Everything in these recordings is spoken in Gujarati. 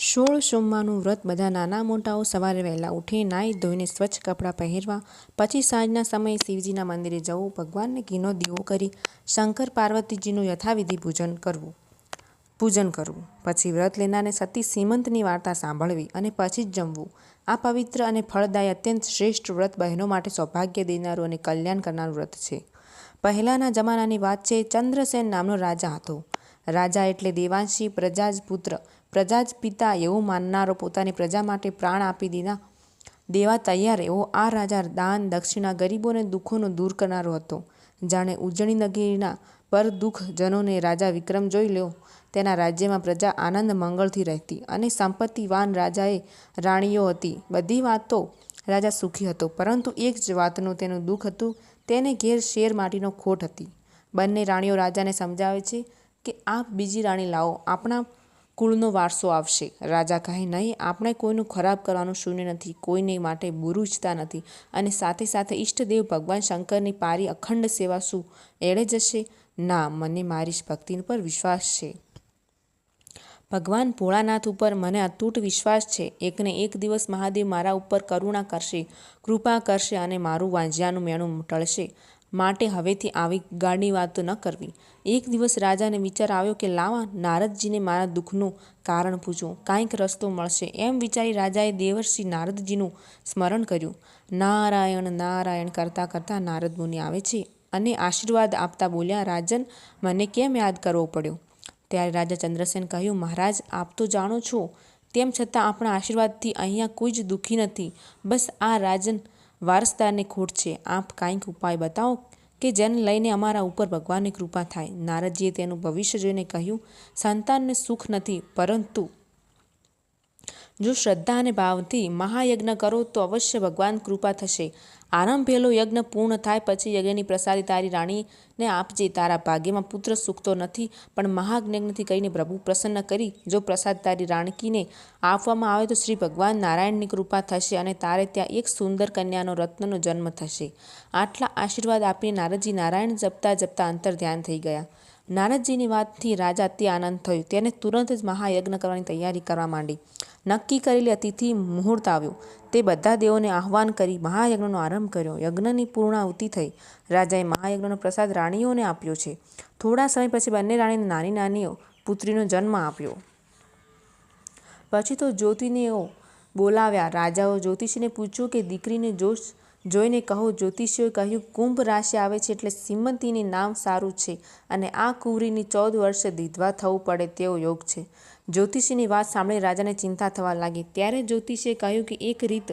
સોળ સોમવારનું વ્રત બધા નાના મોટાઓ સવારે વહેલા ઉઠી નાહી ધોઈને સ્વચ્છ કપડાં પહેરવા. પછી સાંજના સમયે શિવજીના મંદિરે જવું, ભગવાનને ઘીનો દીવો કરી શંકર પાર્વતીજીનું યથાવિધિ પૂજન કરવું. પૂજન કરવું. પછી વ્રત લેનારને સતી સીમંતની વાર્તા સાંભળવી અને પછી જ જમવું. આ પવિત્ર અને ફળદાયી અત્યંત શ્રેષ્ઠ વ્રત બહેનો માટે સૌભાગ્ય દેનારું અને કલ્યાણ કરનારું વ્રત છે. પહેલાંના જમાનાની વાત છે, ચંદ્રસેન નામનો રાજા હતો. રાજા એટલે દેવાંશી પ્રજા જ પુત્ર પ્રજા જ પિતા એવું માનનારો પોતાની પ્રજા માટે પ્રાણ આપી દીધા. દેવા તૈયાર એવો આ રાજા દાન દક્ષિણા ગરીબોને દુઃખોનો દૂર કરનારો હતો. જાણે ઉજણી નગરીના પર દુઃખ જનોને રાજા વિક્રમ જોઈ લ્યો. તેના રાજ્યમાં પ્રજા આનંદ મંગળથી રહેતી અને સંપત્તિવાન રાજાએ રાણીઓ હતી. બધી વાતો રાજા સુખી હતો, પરંતુ એક જ વાતનું તેનું દુઃખ હતું. તેને ઘેર શેર માટીનો ખોટ હતી. બંને રાણીઓ રાજાને સમજાવે છે કે આપ બીજી રાણી લાવો, આપણા કુળનો વારસો આવશે. રાજા કહે, નહીં, આપણે કોઈનું ખરાબ કરવાનું શૂન્ય નથી, કોઈને માટે બુરું ઈચ્છતા નથી. અને સાથે સાથે ઈષ્ટદેવ ભગવાન શંકરની પારી અખંડ સેવા શું? એળે જશે? ના, મને મારી ભક્તિ પર વિશ્વાસ છે. ભગવાન ભોળાનાથ ઉપર મને અતૂટ વિશ્વાસ છે. એકને એક દિવસ મહાદેવ મારા ઉપર કરુણા કરશે, કૃપા કરશે અને મારું વાંજ્યાનું મેણું ટળશે માટે હવેથી આવી ગાડી વાતો ન કરવી. એક દિવસ રાજાને વિચાર આવ્યો કે, લાવા, નારદજીને મારા દુઃખનું કારણ પૂછું. કાંઈક રસ્તો મળશે. એમ વિચારી રાજાએ દેવર્ષિ નારદજીનું સ્મરણ કર્યું. નારાયણ નારાયણ, કરતાં કરતાં નારદ મુનિ આવે છે અને આશીર્વાદ આપતા બોલ્યા, રાજન, મને કેમ યાદ કરવો પડ્યો? ત્યારે રાજા ચંદ્રસેન કહ્યું, મહારાજ, આપ તો જાણો છો, તેમ છતાં આપણા આશીર્વાદથી અહીંયા કોઈ જ દુઃખી નથી. બસ આ રાજન વારસદારને ખોટ છે. આપ કાંઈક ઉપાય બતાવો કે જેને લઈને અમારા ઉપર ભગવાનની કૃપા થાય. નારદજીએ તેનું ભવિષ્ય જોઈને કહ્યું, સંતાનને સુખ નથી, પરંતુ જો શ્રદ્ધા અને ભાવથી મહાયજ્ઞ કરો તો અવશ્ય ભગવાન કૃપા થશે. આરંભેલો યજ્ઞ પૂર્ણ થાય પછી યજ્ઞની પ્રસાદી તારી રાણીને આપજે. તારા ભાગ્યમાં પુત્ર સુખતો નથી, પણ મહાજ્ઞથી કહીને પ્રભુ પ્રસન્ન કરી જો પ્રસાદ તારી રાણકીને આપવામાં આવે તો શ્રી ભગવાન નારાયણની કૃપા થશે અને તારે ત્યાં એક સુંદર કન્યાનો રત્નનો જન્મ થશે. આટલા આશીર્વાદ આપીને નારદજી નારાયણ જપતા જપતા અંતર ધ્યાન થઈ ગયા. નારદજીની વાતથી રાજા અતિ આનંદ થયો. તેને તુરંત જ મહાયજ્ઞ કરવાની તૈયારી કરવા માંડી. નક્કી કરેલી અતિથિ મુહૂર્ત આવ્યો. તે બધા દેવોને આહ્વાન કરી મહાયજ્ઞનો આરંભ કર્યો. યજ્ઞની પૂર્ણાહુતિ થઈ. રાજાએ મહાયજ્ઞનો પ્રસાદ રાણીઓને આપ્યો છે. થોડા સમય પછી બંને રાણીને નાની નાની પુત્રીનો જન્મ આપ્યો. પછી તો જ્યોતિનેઓ બોલાવ્યા. રાજાઓ જ્યોતિષીને પૂછ્યું કે દીકરીને જોશ જોઈને કહો, જ્યોતિષીઓએ કહ્યું, કુંભ રાશિ આવે છે એટલે સીમંતીની નામ સારું છે અને આ કુંવરીની ચૌદ વર્ષે દીધવા થવું પડે તેવો યોગ છે. જ્યોતિષીની વાત સાંભળી રાજાને ચિંતા થવા લાગી. ત્યારે જ્યોતિષીએ કહ્યું કે એક રીત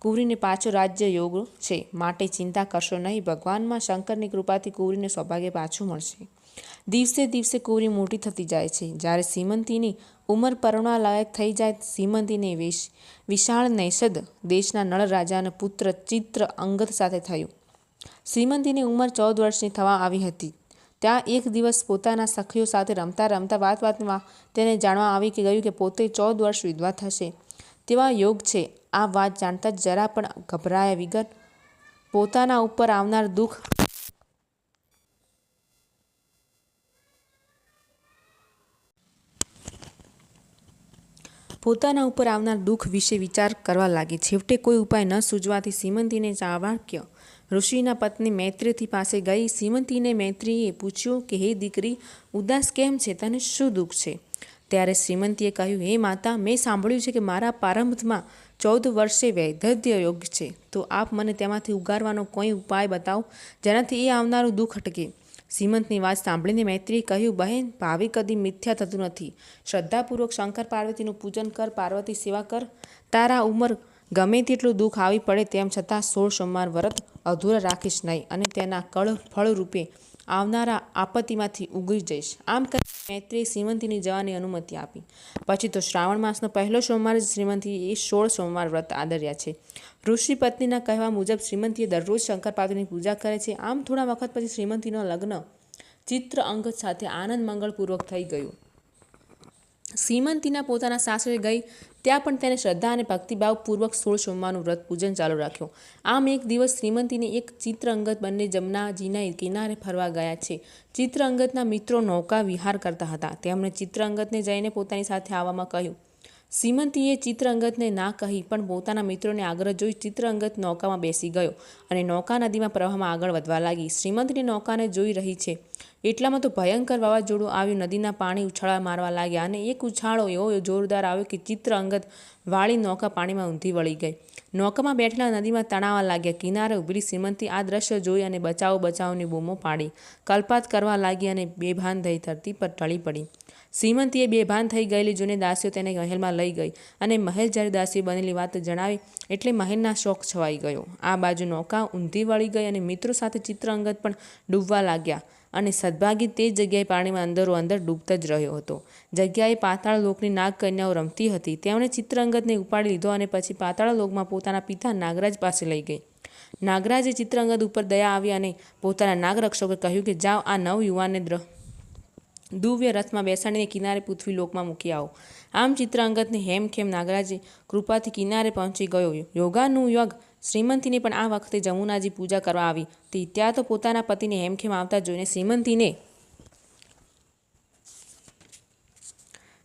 કુંવરીને પાછો રાજ્ય યોગ છે. માટે ચિંતા કરશો નહીં. ભગવાનમાં શંકરની કૃપાથી કુવરીને સૌભાગ્ય પાછું મળશે. દિવસે દિવસે કુવરી મોટી થતી જાય છે. જ્યારે સીમંતીની ઉંમર પરણવાલાયક થઈ જાય સીમંતીને વેશ, વિશાળ નૈષદ દેશના નળ રાજાના પુત્ર ચિત્ર અંગત સાથે થયું. શ્રીમંતીની ઉંમર ચૌદ વર્ષની થવા આવી હતી. ત્યાં એક દિવસ પોતાના સખીઓ સાથે રમતા રમતા વાત વાતમાં તેને જાણવા આવી કે ગયું કે પોતે ચૌદ વર્ષ વિધવા થશે. તેવા યોગ છે. આ વાત જાણતા જરા પણ ગભરાયા વિગત પોતાના ઉપર આવનાર દુઃખ પોતાના ઉપર આવનાર દુઃખ વિશે વિચાર કરવા લાગે. છેવટે કોઈ ઉપાય ન સૂઝવાથી સીમંતીને ચાવાક્ય ઋષિના પત્ની મૈત્રીથી પાસે ગઈ. સીમંતીને મૈત્રીએ પૂછ્યું કે, હે દીકરી, ઉદાસ કેમ છે? તને શું દુઃખ છે? ત્યારે શ્રીમંતીએ કહ્યું, હે માતા, મેં સાંભળ્યું છે કે મારા પ્રારંભમાં ચૌદ વર્ષે વૈધદ્ય યોગ છે. તો આપ મને તેમાંથી ઉગારવાનો કોઈ ઉપાય બતાવો જેનાથી એ આવનારું દુઃખ અટકે. શ્રીમંતની વાત સાંભળીને મૈત્રીએ કહ્યું, બહેન, ભાવિ કદી મિથ્યા થતું નથી. શ્રદ્ધાપૂર્વક શંકર પાર્વતીનું પૂજન કર, પાર્વતી સેવા કર. તારા ઉંમર ગમે તેટલું દુઃખ આવી પડે તેમ છતાં સોળ સોમવાર વ્રત અધૂરા રાખીશ નહીં અને તેના કળ ફળરૂપે આવનારા આપત્તિમાંથી ઉગરી જઈશ. આમ કરી મૈત્રીએ શ્રીમંતીની જવાની અનુમતિ આપી. પછી તો શ્રાવણ માસનો પહેલો સોમવાર જ શ્રીમંતીએ સોળ સોમવાર વ્રત આદર્યા છે. ઋષિ પત્નીના કહેવા મુજબ શ્રીમંતીએ દરરોજ શંકર પાર્વતીની પૂજા કરે છે. આમ થોડા વખત પછી શ્રીમંતીનો લગ્ન ચિત્ર અંગત સાથે આનંદ મંગળપૂર્વક થઈ ગયું. શ્રીમંતીના પોતાના સાસરે ગઈ, ત્યાં પણ તેને શ્રદ્ધા અને ભક્તિભાવપૂર્વક સોળ સોમવારનું વ્રત પૂજન ચાલુ રાખ્યું. આમ એક દિવસ શ્રીમંતીને એક ચિત્રઅંગત બંને જમનાજીના કિનારે ફરવા ગયા છે. ચિત્રઅંગતના મિત્રો નૌકા વિહાર કરતા હતા. તેમણે ચિત્રઅંગતને જઈને પોતાની સાથે આવવામાં કહ્યું, શ્રીમંતીએ ચિત્રઅંગદને ના કહી પણ પોતાના મિત્રોને આગ્રહ જોઈ ચિત્રઅંગદ નૌકામાં બેસી ગયો અને નૌકા નદીમાં પ્રવાહમાં આગળ વધવા લાગી. શ્રીમંતની નૌકાને જોઈ રહી છે. એટલામાં તો ભયંકર વાવાઝોડું આવ્યું. નદીના પાણી ઉછાળા મારવા લાગ્યા અને એક ઉછાળો એવો જોરદાર આવ્યો કે ચિત્ર અંગત વાળી નૌકા પાણીમાં ઊંધી વળી ગઈ. નૌકામાં બેઠેલા નદીમાં તણાવા લાગ્યા. કિનારે ઉભરી શ્રીમંતી આ દ્રશ્ય જોઈ અને બચાવો બચાવની બૂમો પાડી. કલ્પાત કરવા લાગી અને બેભાન થઈ ધરતી પર ઢળી પડી. શ્રીમંતીએ બેભાન થઈ ગયેલી જોઈને દાસીઓ તેને મહેલમાં લઈ ગઈ અને મહેલ જ્યારે દાસીઓ બનેલી વાત જણાવી એટલે મહેલના શોખ છવાઈ ગયો. આ બાજુ નૌકા ઊંધી વળી ગઈ અને મિત્રો સાથે ચિત્રઅંગદ પણ ડૂબવા લાગ્યા. અને સદભાગી તે જગ્યાએ પાણીમાં અંદરો અંદર ડૂબતો જ રહ્યો હતો. જગ્યાએ પાતાળ લોકની નાગ કન્યાઓ રમતી હતી. તેમણે ચિત્રઅંગદને ઉપાડી લીધો અને પછી પાતાળ લોકમાં પોતાના પિતા નાગરાજ પાસે લઈ ગઈ. નાગરાજે ચિત્રંગત ઉપર દયા આવી અને પોતાના નાગરક્ષકોએ કહ્યું કે, જાઓ, આ નવ યુવાનને દ્ર દિવ્ય રથમાં બેસાડીને કિનારે પૃથ્વી લોકમાં મૂકી આવો. આમ ચિત્રાંગતને હેમખેમ નાગરાજે કૃપાથી કિનારે પહોંચી ગયો. યોગાનું યોગ શ્રીમંતીને પણ આ વખતે જમુનાજી પૂજા કરવા આવી. તે ત્યાં તો પોતાના પતિને હેમખેમ આવતા જોઈને શ્રીમંતીને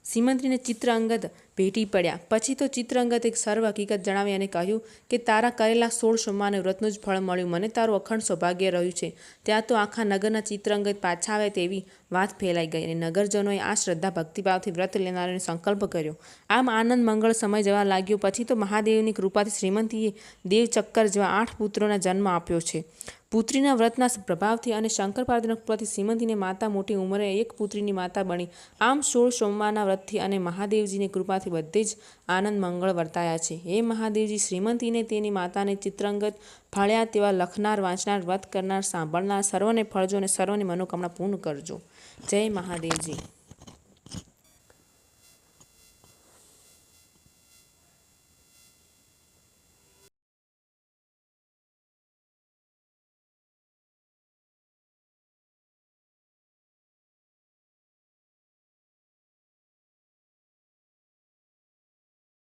શ્રીમંતીને ચિત્રઅંગદ ભેટી પડ્યા. પછી તો ચિત્રંગત એક સર્વ હકીકત જણાવી અને કહ્યું કે તારા કરેલા સોળ સોમવારને વ્રતનું જ ફળ મળ્યું. મને તારું અખંડ સૌભાગ્ય રહ્યું છે. ત્યાં તો આખા નગરના ચિત્રંગત પાછા આવે તેવી વાત ફેલાઈ ગઈ અને નગરજનોએ આ શ્રદ્ધા ભક્તિભાવથી વ્રત લેનારાને સંકલ્પ કર્યો. આમ આનંદ મંગળ સમય જવા લાગ્યો. પછી તો મહાદેવની કૃપાથી શ્રીમંતીએ દેવચક્કર જેવા આઠ પુત્રોના જન્મ આપ્યો છે. પુત્રીના વ્રતના પ્રભાવથી અને શંકર પાર્વતીના કૃપાથી શ્રીમંતીને માતા મોટી ઉંમરે એક પુત્રીની માતા બની. આમ સોળ સોમવારના વ્રતથી અને મહાદેવજીની કૃપાથી બધે જ આનંદ મંગળ વર્તાયા છે. હે મહાદેવજી, શ્રીમંતીને તેની માતાને ચિત્રંગત ફાળ્યા તેવા લખનાર, વાંચનાર વ્રત કરનાર, સાંભળનાર, સર્વને ફળજો અને સર્વની મનોકામના પૂર્ણ કરજો. જય મહાદેવજી.